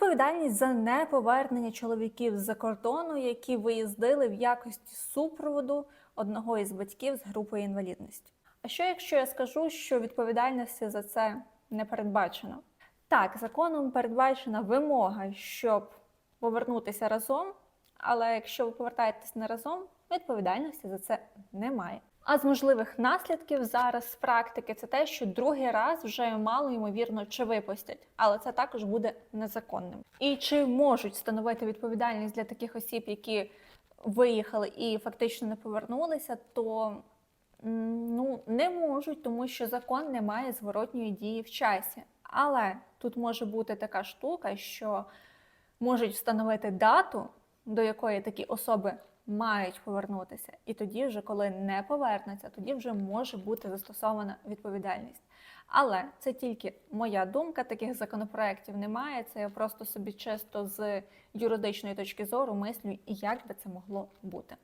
Відповідальність за неповернення чоловіків з-за кордону, які виїздили в якості супроводу одного із батьків з групою інвалідності. А що якщо я скажу, що відповідальності за це не передбачено? Так, законом передбачена вимога, щоб повернутися разом, але якщо ви повертаєтесь не разом, відповідальності за це немає. А з можливих наслідків зараз з практики це те, що другий раз вже мало ймовірно чи випустять, але це також буде незаконним. І чи можуть встановити відповідальність для таких осіб, які виїхали і фактично не повернулися, то ну не можуть, тому що закон не має зворотньої дії в часі. Але тут може бути така штука, що можуть встановити дату, до якої такі особи мають повернутися, і тоді, вже коли не повернуться, тоді вже може бути застосована відповідальність. Але це тільки моя думка, таких законопроєктів немає. Це я просто собі чисто з юридичної точки зору мислю, як би це могло бути.